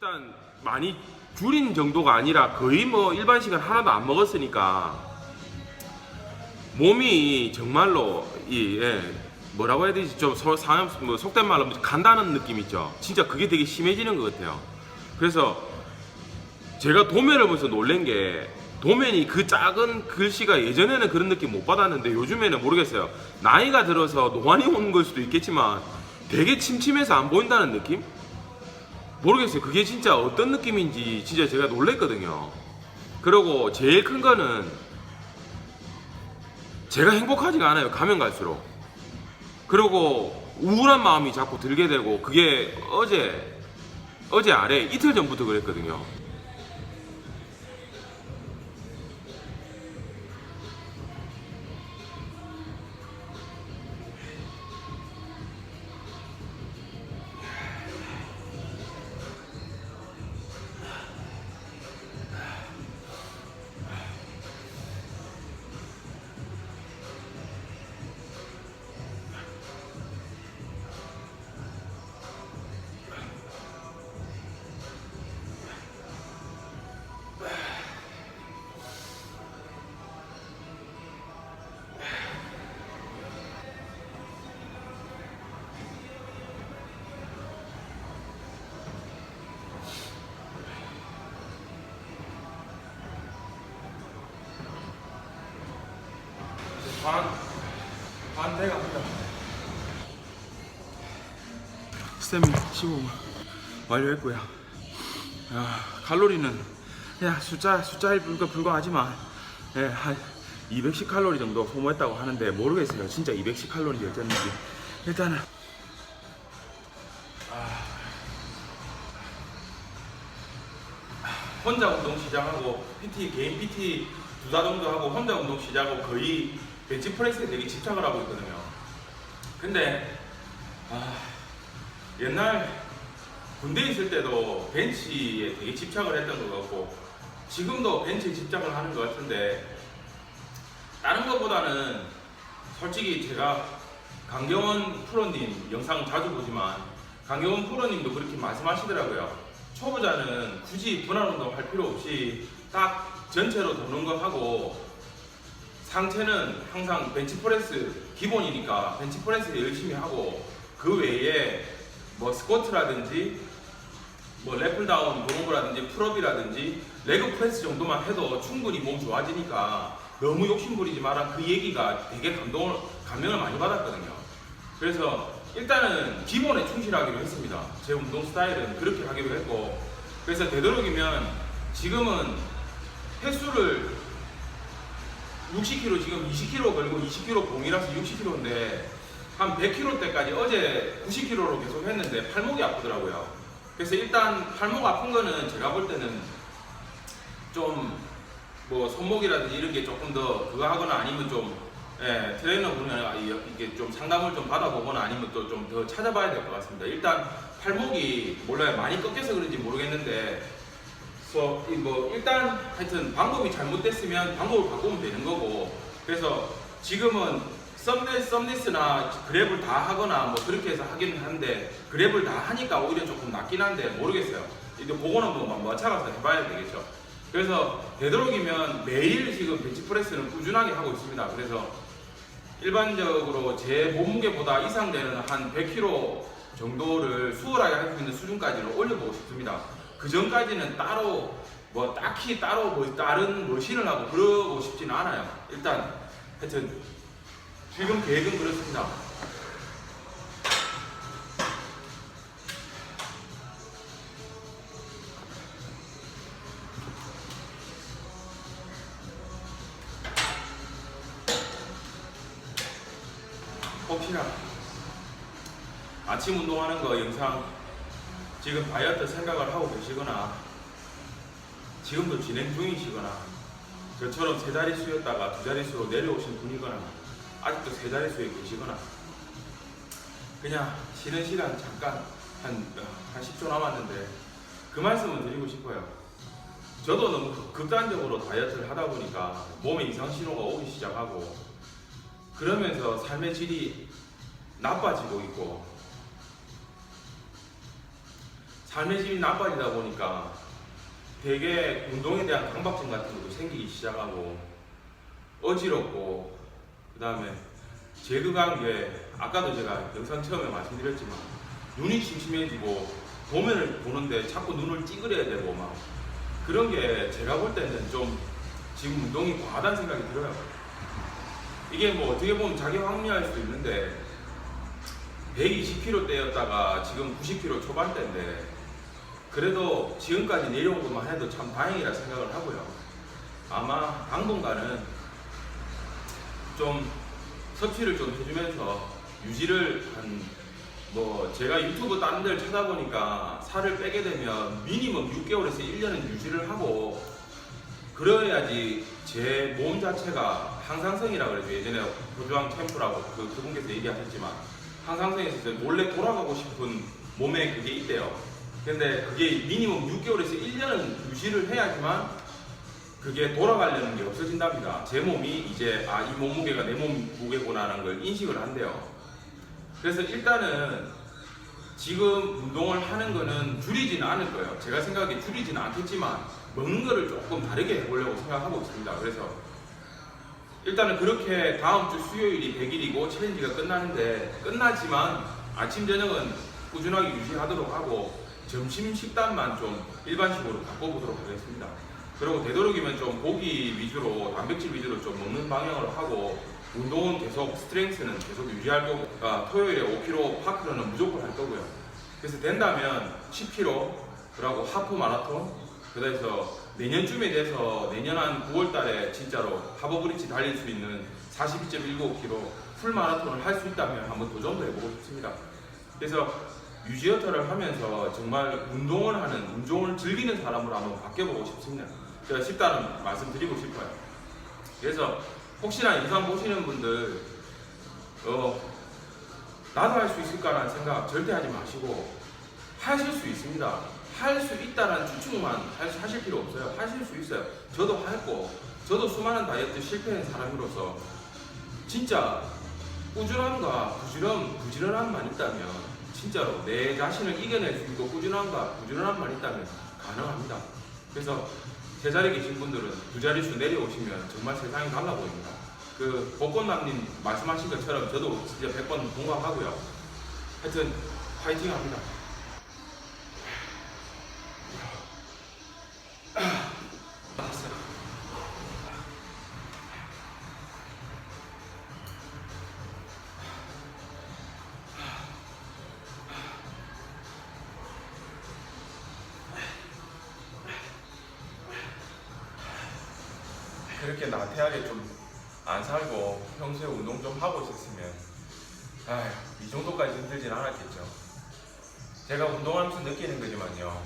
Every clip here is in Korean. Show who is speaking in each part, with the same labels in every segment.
Speaker 1: 일단 많이 줄인 정도가 아니라 거의 뭐 일반 시간 하나도 안 먹었으니까 몸이 정말로 이 예, 뭐라고 해야 되지 좀 서- 상황 뭐 속된 말로 간다는 느낌 있죠. 진짜 그게 되게 심해지는 것 같아요. 그래서 제가 도면을 보면서 놀란 게 도면이 그 작은 글씨가 예전에는 그런 느낌 못 받았는데 요즘에는 모르겠어요. 나이가 들어서 노안이 오는 걸 수도 있겠지만 되게 침침해서 안 보인다는 느낌? 모르겠어요. 그게 진짜 어떤 느낌인지 진짜 제가 놀랬거든요. 그리고 제일 큰 거는 제가 행복하지가 않아요. 가면 갈수록. 그리고 우울한 마음이 자꾸 들게 되고 그게 어제 어제 아래 이틀 전부터 그랬거든요. 반, 반 돼갑니다. 스태미 15분 완료했고요. 아, 칼로리는 그냥 숫자, 숫자에 불과, 불과하지만 예, 한 210 칼로리 정도 소모했다고 하는데 모르겠어요. 진짜 210 칼로리 였는지 일단은 혼자 운동 시작하고 PT 개인 PT 두 달 정도 하고 혼자 운동 시작하고 거의 벤치 프레스에 되게 집착을 하고 있거든요. 근데 아, 옛날 군대 에 있을 때도 벤치에 되게 집착을 했던 것 같고 지금도 벤치에 집착을 하는 것 같은데 다른 것보다는 솔직히 제가 강경원 프로님 영상 자주 보지만 강경원 프로님도 그렇게 말씀하시더라고요. 초보자는 굳이 분할 운동 할 필요 없이 딱 전체로 도는 거 하고 상체는 항상 벤치프레스 기본이니까 벤치프레스 열심히 하고 그 외에 뭐 스쿼트라든지 뭐 래플다운 브로브라든지 풀업이라든지 레그 프레스 정도만 해도 충분히 몸 좋아지니까 너무 욕심부리지 마라 그 얘기가 되게 감동을 감명을 많이 받았거든요. 그래서 일단은 기본에 충실하기로 했습니다. 제 운동 스타일은 그렇게 하기로 했고 그래서 되도록이면 지금은 횟수를 60kg 지금 20kg 걸고 20kg 봉이라서 60kg인데 한 100kg 때까지 어제 90kg로 계속 했는데 팔목이 아프더라고요. 그래서 일단 팔목 아픈 거는 제가 볼 때는 좀 뭐 손목이라든지 이런 게 조금 더 그거 하거나 아니면 좀 예, 트레이너 분이 이게 좀 상담을 좀 받아보거나 아니면 또 좀 더 찾아봐야 될 것 같습니다. 일단 팔목이 몰라요 많이 꺾여서 그런지 모르겠는데 그래서 이뭐 일단 하여튼 방법이 잘못됐으면 방법을 바꾸면 되는 거고 그래서 지금은 썸네 썸니스나 그랩을 다 하거나 뭐 그렇게 해서 하긴 하는데 그랩을 다 하니까 오히려 조금 낫긴 한데 모르겠어요. 이제 그거는 뭐 맞춰가서 해봐야 되겠죠. 그래서 되도록이면 매일 지금 벤치프레스는 꾸준하게 하고 있습니다. 그래서 일반적으로 제 몸무게보다 이상 되는 한 100kg 정도를 수월하게 할 수 있는 수준까지는 올려보고 싶습니다. 그 전까지는 따로 뭐 딱히 따로 뭐 다른 머신을 하고 그러고 싶지는 않아요. 일단 하여튼 지금 계획은 그렇습니다. 혹시나 아침 운동하는 거 영상 지금 다이어트 생각을 하고 계시거나 지금도 진행 중이시거나 저처럼 세 자릿수였다가 두 자릿수로 내려오신 분이거나 아직도 세 자릿수에 계시거나 그냥 쉬는 시간 잠깐 한, 어, 한 10초 남았는데 그 말씀을 드리고 싶어요. 저도 너무 극- 극단적으로 다이어트를 하다 보니까 몸에 이상 신호가 오기 시작하고 그러면서 삶의 질이 나빠지고 있고 삶의 질이 나빠지다 보니까 되게 운동에 대한 강박증 같은 것도 생기기 시작하고 어지럽고 그 다음에 제그간 게 아까도 제가 영상 처음에 말씀드렸지만 눈이 침침해지고 도면을 보는데 자꾸 눈을 찌그려야 되고 막 그런 게 제가 볼 때는 좀 지금 운동이 과하다는 생각이 들어요. 이게 뭐 어떻게 보면 자기 확리할 수도 있는데 120kg대였다가 지금 90kg 초반대인데 그래도 지금까지 내려온 것만 해도 참 다행이라 생각을 하고요. 아마 당분간은 좀 섭취를 좀 해주면서 유지를 한 뭐 제가 유튜브 다른 데를 찾아보니까 살을 빼게 되면 미니멈 6개월에서 1년은 유지를 하고 그래야지 제 몸 자체가 항상성이라고 그러죠. 예전에 고주왕 챔프라고 그, 그분께서 얘기하셨지만 항상성에 있어서 몰래 돌아가고 싶은 몸에 그게 있대요. 근데 그게 미니멈 6개월에서 1년은 유지를 해야지만 그게 돌아가려는 게 없어진답니다. 제 몸이 이제 아 이 몸무게가 내 몸무게구나라는 걸 인식을 한대요. 그래서 일단은 지금 운동을 하는 거는 줄이지는 않을 거예요. 제가 생각에 줄이지는 않겠지만 먹는 거를 조금 다르게 해보려고 생각하고 있습니다. 그래서 일단은 그렇게 다음 주 수요일이 100일이고 챌린지가 끝나는데 끝나지만 아침 저녁은 꾸준하게 유지하도록 하고 점심 식단만 좀 일반식으로 바꿔보도록 하겠습니다. 그리고 되도록이면 좀 고기 위주로 단백질 위주로 좀 먹는 방향으로 하고 운동은 계속 스트렝스는 계속 유지할 거고 아, 토요일에 5km 파크런은 무조건 할 거고요. 그래서 된다면 10km 그리고 하프 마라톤 그래서 내년쯤에 돼서 내년 한 9월 달에 진짜로 하버브리지 달릴 수 있는 42.195km 풀 마라톤을 할 수 있다면 한번 도전도 해보고 싶습니다. 그래서 유지어터를 하면서 정말 운동을 하는 운동을 즐기는 사람으로 한번 바뀌어보고 싶습니다. 제가 쉽다는 말씀 드리고 싶어요. 그래서 혹시나 영상 보시는 분들 어, 나도 할 수 있을까라는 생각 절대 하지 마시고 하실 수 있습니다. 할 수 있다는 추측만 하- 하실 필요 없어요. 하실 수 있어요. 저도 했고 저도 수많은 다이어트 실패한 사람으로서 진짜 꾸준함과 부지런, 부지런함만 있다면 진짜로 내 자신을 이겨낼 수 있고 꾸준함과 부지런함만 있다면 가능합니다. 그래서 제자리에 계신 분들은 두 자릿수 내려오시면 정말 세상이 달라 보입니다. 그 복권남님 말씀하신 것처럼 저도 진짜 100번 공감하고요. 하여튼 파이팅 합니다. 그렇게 나태하게 좀 안 살고 평소에 운동 좀 하고 있었으면 아휴, 이 정도까지 힘들진 않았겠죠. 제가 운동하면서 느끼는 거지만요.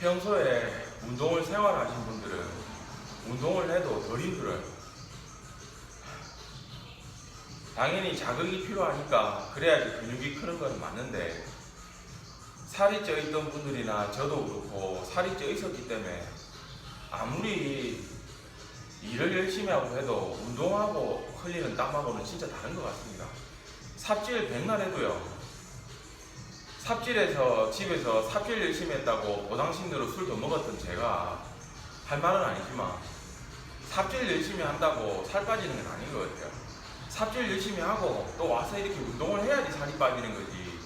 Speaker 1: 평소에 운동을 생활하신 분들은 운동을 해도 덜 힘들어요. 당연히 자극이 필요하니까 그래야지 근육이 크는 건 맞는데 살이 쪄 있던 분들이나 저도 그렇고 살이 쪄 있었기 때문에 아무리 일을 열심히 하고 해도 운동하고 흘리는 땀하고는 진짜 다른 것 같습니다. 삽질 백날 해도요. 삽질해서 집에서 삽질 열심히 했다고 보상심리로 술더 먹었던 제가 할 말은 아니지만 삽질 열심히 한다고 살 빠지는 건 아닌 것 같아요. 삽질 열심히 하고 또 와서 이렇게 운동을 해야지 살이 빠지는 거지.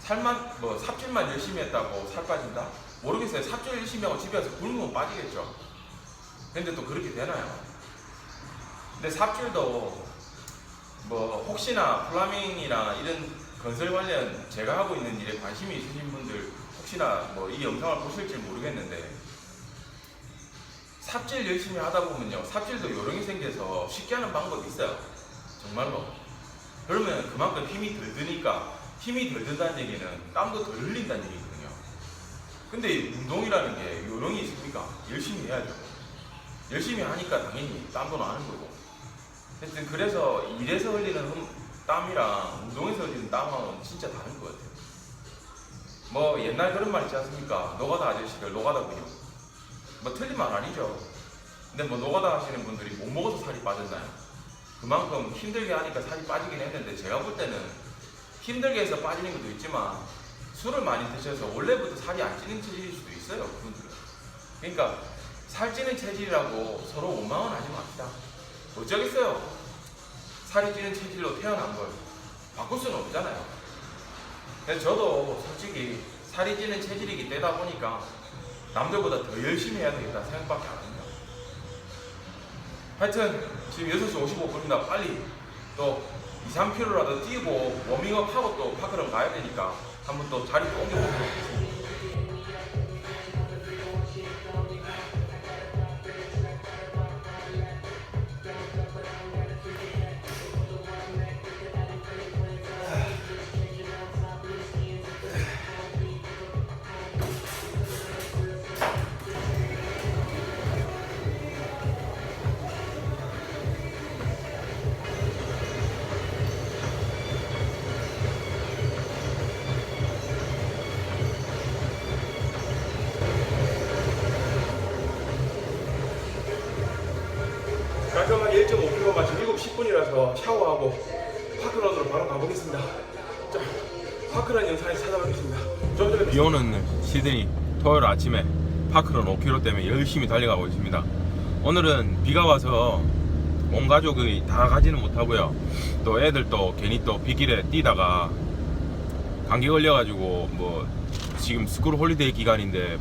Speaker 1: 살만 뭐 삽질만 열심히 했다고 살 빠진다? 모르겠어요. 삽질 열심히 하고 집에 와서 굶으면 빠지겠죠. 근데 또 그렇게 되나요? 근데 삽질도 뭐 혹시나 플라밍이나 이런 건설 관련 제가 하고 있는 일에 관심이 있으신 분들 혹시나 뭐 이 영상을 보실지 모르겠는데 삽질 열심히 하다 보면요 삽질도 요령이 생겨서 쉽게 하는 방법이 있어요 정말로 그러면 그만큼 힘이 덜 드니까 힘이 덜 든다는 얘기는 땀도 덜 흘린다는 얘기거든요 근데 운동이라는 게 요령이 있습니까? 열심히 해야죠 열심히 하니까 당연히 땀도 나는 거고 하여튼 그래서 일에서 흘리는 흠- 땀이랑 운동에서 흘리는 땀하고는 진짜 다른 것 같아요 뭐 옛날 그런 말 있지 않습니까? 노가다 아저씨들 노가다 근육 뭐 틀린 말 아니죠 근데 뭐 노가다 하시는 분들이 못 먹어서 살이 빠졌나요? 그만큼 힘들게 하니까 살이 빠지긴 했는데 제가 볼 때는 힘들게 해서 빠지는 것도 있지만 술을 많이 드셔서 원래부터 살이 안 찌는 체질일 수도 있어요. 그분들은. 그러니까 살찌는 체질이라고 서로 원망은 하지 맙시다. 어쩌겠어요. 살이 찌는 체질로 태어난 걸 바꿀 수는 없잖아요. 저도 솔직히 살이 찌는 체질이기 때다 보니까 남들보다 더 열심히 해야 되겠다 생각밖에 안 합니다. 하여튼 지금 6시 55분입니다. 빨리 또 2, 3km라도 뛰고 워밍업 하고 또 파크를 가야 되니까 한번 또 자리 또 옮겨보도록 하겠습니다. 비 오는 시드니 토요일 아침에 파크런 5km 때문에 열심히 달려가고 있습니다. 오늘은 비가 와서 온 가족이 다 가지는 못하고요. 또 애들도 괜히 또 비길에 뛰다가 감기 걸려가지고 뭐 지금 스쿨 홀리데이 기간인데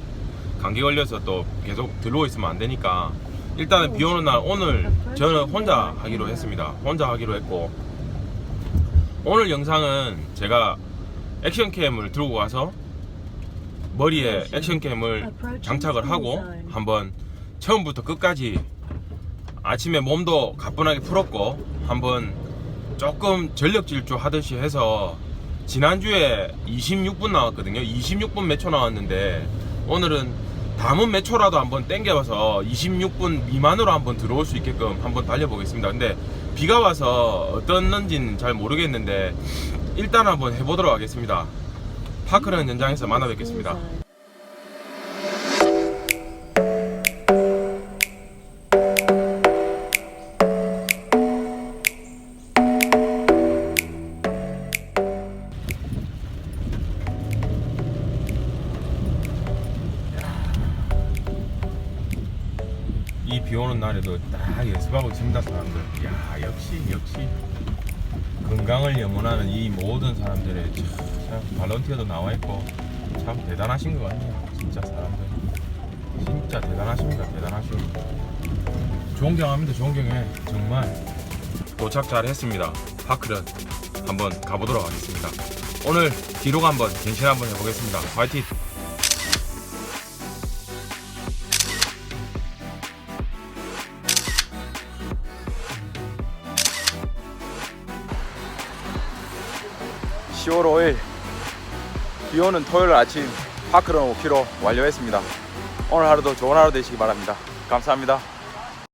Speaker 1: 감기 걸려서 또 계속 들어오 있으면 안 되니까 일단은 비 오는 날 오늘 저는 혼자 하기로 했습니다. 혼자 하기로 했고 오늘 영상은 제가 액션캠을 들고 가서 머리에 액션캠을 장착을 하고 한번 처음부터 끝까지 아침에 몸도 가뿐하게 풀었고 한번 조금 전력 질주 하듯이 해서 지난주에 26분 나왔거든요. 26분 몇 초 나왔는데 오늘은 남은 몇 초라도 한번 땡겨봐서 26분 미만으로 한번 들어올 수 있게끔 한번 달려보겠습니다. 근데 비가 와서 어떻는지는 잘 모르겠는데 일단 한번 해보도록 하겠습니다. 파크런 현장에서 만나 뵙겠습니다. 이 비 오는 날에도 딱 연습하고 있습니다 사람들 야 역시 역시 건강을 염원하는 이 모든 사람들의 참, 참 발런티어도 나와 있고 참 대단하신 것 같네요. 진짜 사람들 진짜 대단하십니다. 대단하시고. 존경합니다. 존경해 정말. 도착 잘 했습니다. 파크런 한번 가보도록 하겠습니다. 오늘 기록 한번 갱신 한번 해보겠습니다. 화이팅! (10월 5일) 비 오는 토요일 아침 파크런 5km 완료했습니다. 오늘 하루도 좋은 하루 되시기 바랍니다. 감사합니다